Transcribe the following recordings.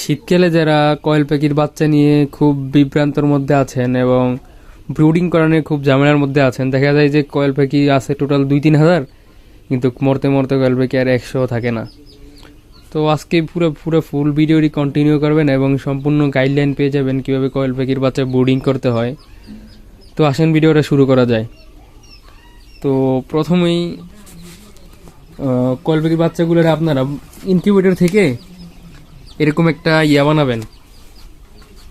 শীতকালে যারা কয়েল পাখির বাচ্চা নিয়ে খুব বিভ্রান্তর মধ্যে আছেন এবং ব্রুডিং করানোর খুব ঝামেলার মধ্যে আছেন, দেখা যায় যে কয়েল পাখি আছে টোটাল দুই তিন হাজার, কিন্তু মরতে মরতে কয়েল পাখি আর একশো থাকে না। তো আজকে পুরো পুরো ফুল ভিডিওটি কন্টিনিউ করবেন এবং সম্পূর্ণ গাইডলাইন পেয়ে যাবেন কীভাবে কয়েল পাখির বাচ্চা ব্রুডিং করতে হয়। তো আসেন ভিডিওটা শুরু করা যায়। তো প্রথমেই কয়েল পাখির বাচ্চাগুলোর আপনারা ইনকিউবেটর থেকে এরকম একটা ইয়া বানাবেন।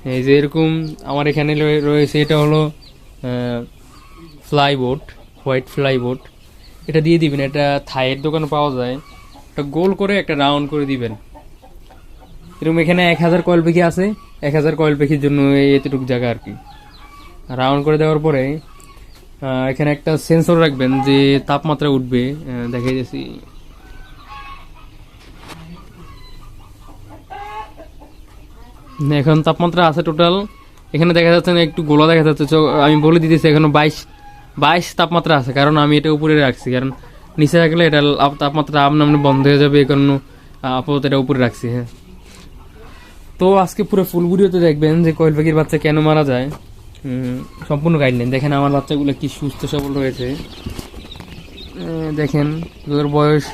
এই যে এরকম আমার এখানে রয়ে- রয়েছে, এটা হলো ফ্লাইবোর্ড হোয়াইট ফ্লাইবোর্ড এটা দিয়ে দিবেন, এটা থাইয়ের দোকানে পাওয়া যায়। এটা গোল করে একটা রাউন্ড করে দিবেন। এরকম এখানে এক হাজার কয়েল পাখি আছে, এক হাজার কয়েল পাখির জন্য এই এতটুকু জায়গা আর কি। রাউন্ড করে দেওয়ার পরে এখানে একটা সেন্সর রাখবেন যে তাপমাত্রা উঠবে। দেখাই যাচ্ছি এখন তাপমাত্রা আছে টোটাল এখানে দেখা যাচ্ছে না, একটু গোলা দেখা যাচ্ছে। আমি বলে দিতেছি, এখনও বাইশ বাইশ তাপমাত্রা আছে। কারণ আমি এটা উপরে রাখছি। কারণ নিচে রাখলে এটা তাপমাত্রা আপনা আপনি বন্ধ হয়ে যাবে। এই কারণে আপাতত এটা উপরে রাখছি হ্যাঁ। তো আজকে পুরো ফুল দেখবেন যে কয়েল পাখির বাচ্চা কেন মারা যায়। সম্পূর্ণ গাইডলাইন দেখেন আমার বাচ্চাগুলো কি সুস্থ সবল রয়েছে। দেখেন, ওদের বয়স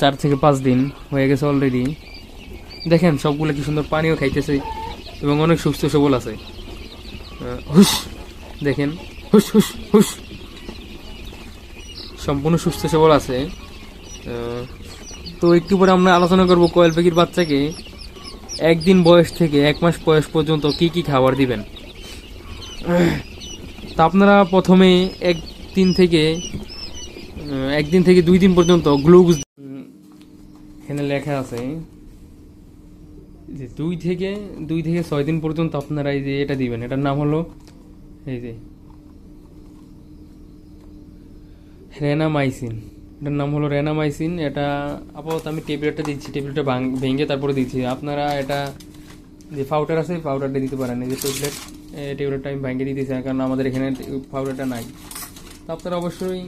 চার থেকে পাঁচ দিন হয়ে গেছে অলরেডি দেখেন, সবগুলো কি সুন্দর পানিও খাইতেছে এবং অনেক সুস্থ সবল আছে। হুস দেখেন হুস হুস হুস সম্পূর্ণ সুস্থ সবল আছে। তো একটু পরে আমরা আলোচনা করব কয়েল পাখির বাচ্চাকে। একদিন বয়স থেকে এক মাস বয়স পর্যন্ত কি কি খাবার দিবেন? তা আপনারা প্রথমে একদিন থেকে একদিন থেকে দুই দিন পর্যন্ত গ্লুকোজ এখানে লেখা আছে যে দুই থেকে দুই থেকে ছয় দিন পর্যন্ত আপনারা এই যে এটা দিবেন, এটার নাম হলো এই যে রেনামাইসিন। এটার নাম হলো রেনামাইসিন, এটা আপাতত আমি টেবলেটটা দিচ্ছি টেবলেটটা ভেঙে তারপরে দিচ্ছি। আপনারা এটা যে পাউডার আছে পাউডারটা দিতে পারেন, এই যে ট্যাবলেট ট্যাবলেটটা আমি ভেঙে দিতেছি কারণ আমাদের এখানে পাউডারটা নাই। তো আপনারা অবশ্যই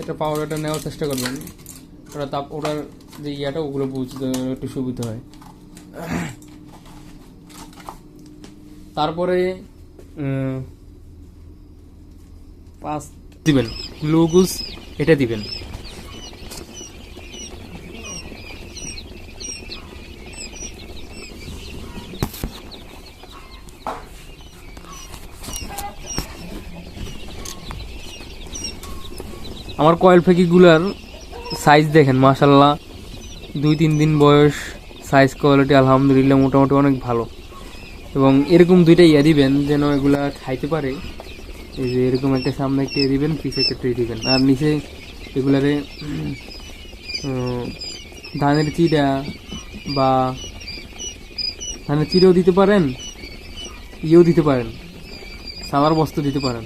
এটা পাউডারটা নেওয়ার চেষ্টা করবেন। ওটা তাপ, ওটার যে ইয়াটা, ওগুলো বুঝতে, একটু সুবিধা হয়। তারপরে পাঁচ দিবেন। গ্লুকোজ এটা দিবেন। আমার কয়েল ফেকিগুলার সাইজ দেখেন মাশাল্লাহ দুই, তিন দিন বয়স সাইজ কোয়ালিটি আলহামদুলিল্লাহ মোটামুটি অনেক ভালো। এবং এরকম দুইটা ইয়া দিবেন যেন এগুলা খাইতে পারে। এই যে এরকম একটা সামনে একটা দিবেন, পিছে একটা ট্রে দিবেন। আর নিচে এগুলারে ধানের চিড়া বা ধানের চিড়েও দিতে পারেন, ইয়েও দিতে পারেন সাদার বস্তা দিতে পারেন।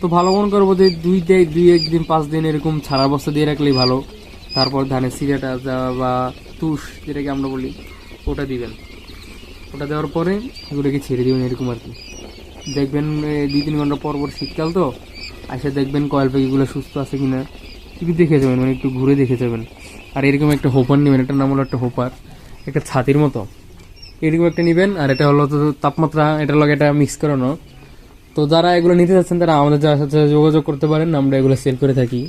তো ভালো মনে করব যে দুই দুই একদিন, পাঁচ দিন এরকম ছাড়া বস্তা দিয়ে রাখলেই ভালো। তারপর ধানের সিরাটা বা তুষ, যেটাকে আমরা বলি, ওটা দিবেন। ওটা দেওয়ার পরে এগুলোকে ছেড়ে দেবেন এরকম আর কি। দেখবেন দুই তিন ঘণ্টা পর পর শীতকাল তো আসে দেখবেন কয়েল পাখিগুলো সুস্থ আছে কি না একটু দেখে যাবেন মানে একটু ঘুরে দেখে যাবেন। আর এরকম একটা হোপার নেবেন, এটার নাম হলো একটা হোপার, একটা ছাতির মতো। এরকম একটা নেবেন, আর এটা হলো তো তাপমাত্রা, এটার লগে এটা মিক্স করানো। তো যারা এগুলো নিতে চাচ্ছেন তারা আমাদের যার সাথে যোগাযোগ করতে পারেন, আমরা এগুলো সেল করে থাকি।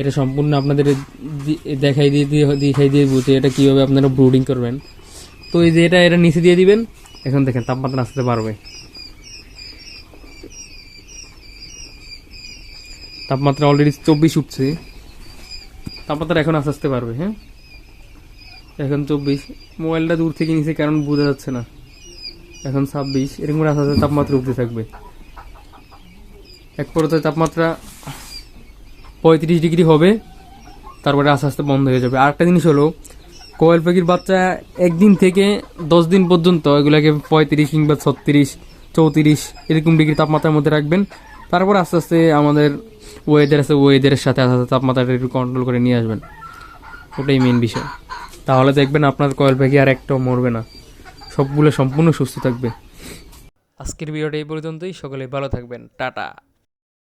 এটা সম্পূর্ণ আপনাদের দেখাই দিয়ে দিয়ে, দেখাই দিয়ে বুঝে এটা কীভাবে আপনারা ব্রুডিং করবেন। তো এই যে এটা এটা নিচে দিয়ে দিবেন। এখন দেখেন, তাপমাত্রা আসতে পারবে। তাপমাত্রা অলরেডি চব্বিশ উঠছে। তাপমাত্রা এখন আস্তে আস্তে পারবে হ্যাঁ? এখন চব্বিশ। মোবাইলটা দূর থেকে নিচে, কারণ বোঝা যাচ্ছে না। এখন ছাব্বিশ। এরকম করে আস্তে আস্তে তাপমাত্রা উঠতে থাকবে। এক পর্যায়ে তাপমাত্রা পঁয়ত্রিশ ডিগ্রি হবে। তারপরে আস্তে আস্তে বন্ধ হয়ে যাবে। আর একটা জিনিস হলো কোয়েল পাখির বাচ্চা একদিন থেকে দশ দিন পর্যন্ত এগুলোকে পঁয়ত্রিশ কিংবা ছত্রিশ, চৌত্রিশ এরকম ডিগ্রি তাপমাত্রার মধ্যে রাখবেন। তারপর আস্তে আস্তে আমাদের ওয়েদার আছে ওয়েদারের সাথে আস্তে আস্তে তাপমাত্রাটা একটু কন্ট্রোল করে নিয়ে আসবেন। ওটাই মেন বিষয়। তাহলে দেখবেন আপনার কয়েল পাখি আর একটাও মরবে না। সবগুলো সম্পূর্ণ সুস্থ থাকবে। আজকের ভিডিওটা এই পর্যন্তই। সকলে ভালো থাকবেন। টাটা।